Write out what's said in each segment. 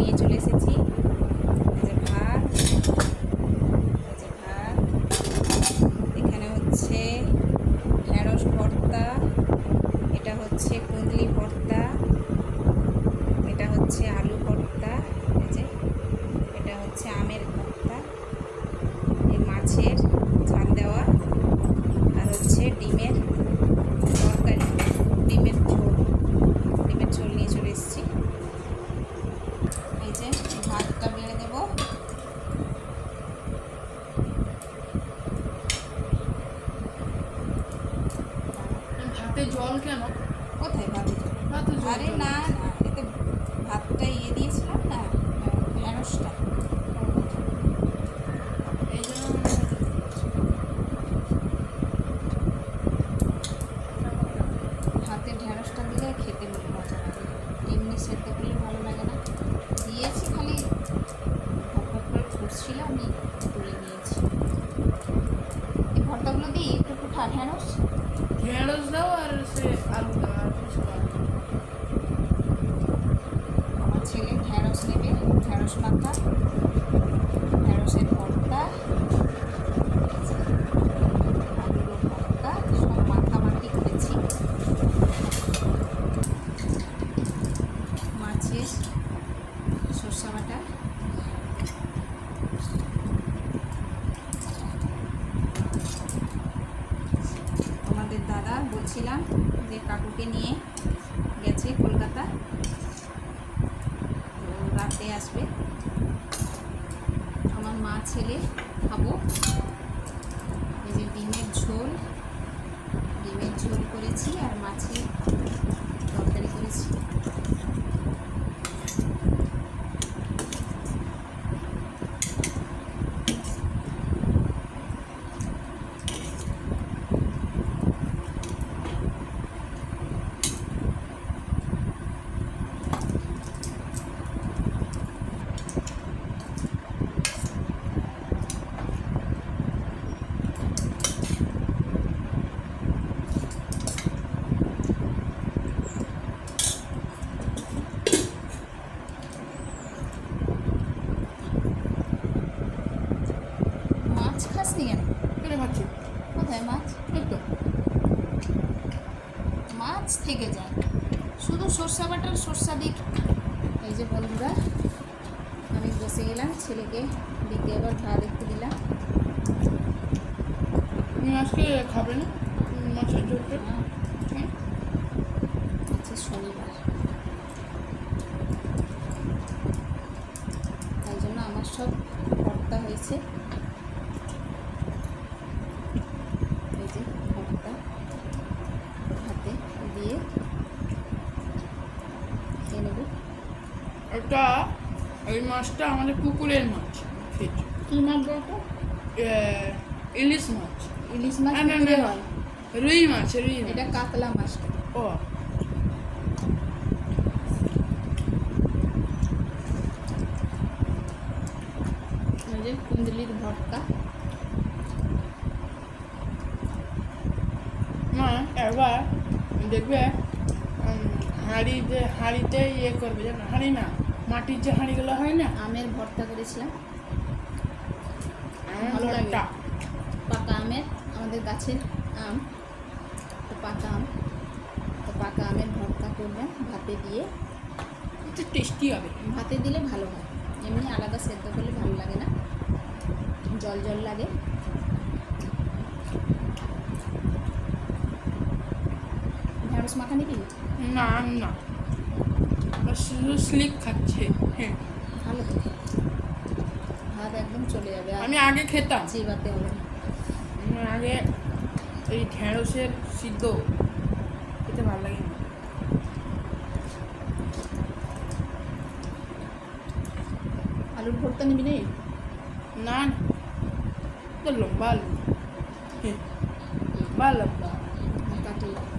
নিয়ে চলে এসেছি এই যে ভাত এই যে ভাত এখানে হচ্ছে ঢেঁড়স ভর্তা এটা হচ্ছে কুঁদলি ভর্তা এটা হচ্ছে আলু ভর্তা এই যে এটা হচ্ছে আমের ভর্তা এই মাছের ঝাল দেওয়া আর হচ্ছে ডিমের তরকারি ডিমের ঝোল ডিমের ঝোল নিয়ে চলে এসেছি এই যে ভাতটা বেড়ে দেবো ভাতে জল কেন? কোথায় ভাতে জল? ভাতে জল আরে না না এতে ভাতটা ইয়ে দিয়েছিলাম না ঢেঁড়সটা এই জন্য মনে হয় ভাতে ঢেঁড়সটা দিলে খেতে মজা লাগে এমনি সেদ্ধ করলে ভালো লাগে না দিয়েছি খালি ভট ভট করে ফুটছিল আমি তুলে নিয়েছি এই ভর্তাগুলো দিই একটু একটু ঠা- ঢেঁড়স ঢেঁড়স দাও আর সে আলু দাও আর কিছু দাও না। আমার ছেলে ঢেঁড়স নেবে ঢেঁড়স মাখা ঢেঁড়সের ভর্তা আলুর ভর্তা সব মাখামাখি করেছি মাছের সর্ষা বাটা তোমাদের দাদা বলছিলাম যে কাকুকে নিয়ে গেছে কলকাতা তো রাতে আসবে। আমার মা, ছেলে, খাব। এই যে ডিমের ঝোল ডিমের ঝোল করেছি আর মাছের তরকারি করেছি মাছ খাসনি কেন? কেন খাচ্ছি? কোথায় মাছ? তো মাছ থেকে যায়। শুধু সর্ষা বাটার সর্ষা দিক। এই যে বন্ধুরা আমি বসে গেলাম ছেলেকে দিকে এবার ভাত একটু দিলাম। আজকে খাবে না? মাছের ঝোলটা? হ্যাঁ, হ্যাঁ শনিবার। তাই জন্য আমার সব ভর্তা হয়েছে এই যে ভর্তা হাতে দিয়ে খেয়ে নেব এটা ওই মাছটা আমাদের পুকুরের মাছ। কি মাছ বলতো? ইলিশ মাছ। ইলিশ মাছ না, না, হয় রুই মাছ রুই এটা কাতলা মাছটা ও। কুন্দলির ভর্তা। না এবার দেখবে হাঁড়ি যে হাঁড়িতে ইয়ে করবে জানো? হাঁড়ি না। মাটির যে হাঁড়িগুলো হয় না? আমের ভর্তা করেছিলাম। ভালো লাগে। পাকা আমের আমাদের গাছের আম। তো পাকা আম। তো পাকা আমের ভর্তা করবেন ভাতে দিয়ে। একটু টেস্টি হবে। ভাতে দিলে ভালো হয়। এমনি আলাদা সেদ্ধ করলে ভালো লাগে না। জল জল লাগে। ঢেঁড়স মাখা নিবি না না। শুধু স্লিপ খাচ্ছে হ্যাঁ। ভালো ভাত একদম চলে যাবে। আমি আগে খেতাম। চিবাতে হবে আমার আগে এই ঢেঁড়সের সিদ্ধ খেতে ভালো লাগে না। আলুর ভর্তা নিবি নেই না তো লম্বা আলু। হ্যাঁ, লম্বা লম্বা।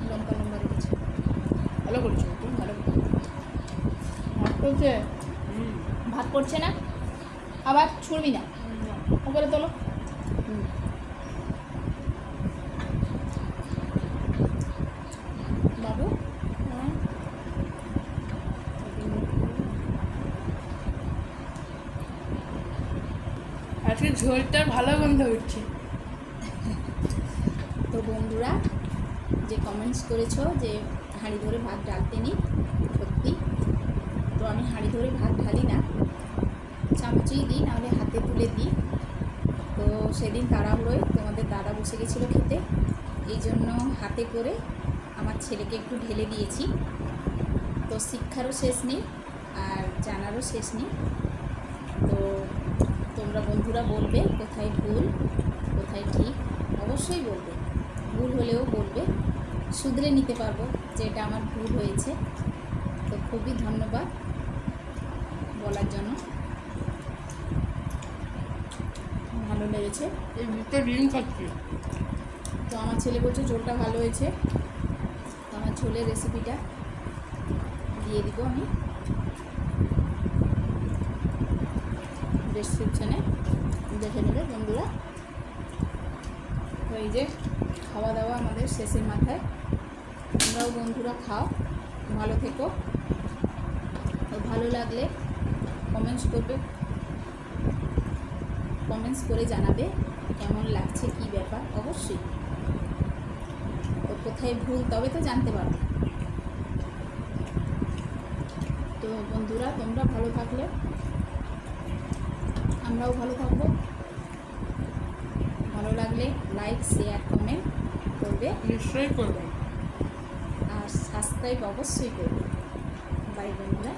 লম্বা লম্বা রেখেছি। ভালো করছ তুমি ভালো করছ। করছে ভাত করছে না আবার ছুড়বি না। ওপরে তোলো। বাবু হ্যাঁ। আজকে ঝোলটা ভালো গন্ধ উঠছে। তো বন্ধুরা যে কমেন্টস করেছ যে হাঁড়ি ধরে ভাত ডালতে নি সত্যি। তো আমি হাঁড়ি ধরে ভাত ঢালি না। চামচেই দিই, নাহলে হাতে তুলে দিই। তো সেদিন তাড়াহুড়োয় তোমাদের দাদা বসে গেছিল খেতে। এই জন্য হাতে করে আমার ছেলেকে একটু ঢেলে দিয়েছি। তো শিক্ষারও শেষ নেই, আর জানারও শেষ নেই। তো তোমরা বন্ধুরা বলবে, কোথায় ভুল, কোথায় ঠিক? অবশ্যই বলবে। ভুল হলেও বলবে। শুধরে নিতে পারব যে এটা আমার ভুল হয়েছে। তো খুবই ধন্যবাদ। বলার জন্য। ভালো লেগেছে। এই দুটো ডিম খাচ্ছি। তো আমার ছেলে বলছে ঝোলটা ভালো হয়েছে। তো আমার ঝোলের রেসিপিটা দিয়ে দিব আমি। ডেসক্রিপশানে দেখে নেবে বন্ধুরা। তো এই যে খাওয়া দাওয়া আমাদের শেষের মাথায়। তোমরাও বন্ধুরা খাও। ভালো থেকো। তো ভালো লাগলে কমেন্টস করবে। কমেন্টস করে জানাবে কেমন লাগছে কি ব্যাপার অবশ্যই। তো কোথায় ভুল তবে তো জানতে পারবে। তো বন্ধুরা তোমরা ভালো থাকলে আমরাও ভালো থাকব। ভালো লাগলে লাইক শেয়ার কমেন্ট করবে। নিশ্চয়ই করবেন আর সাবস্ক্রাইব অবশ্যই করবে। বাই বন্ধুরা।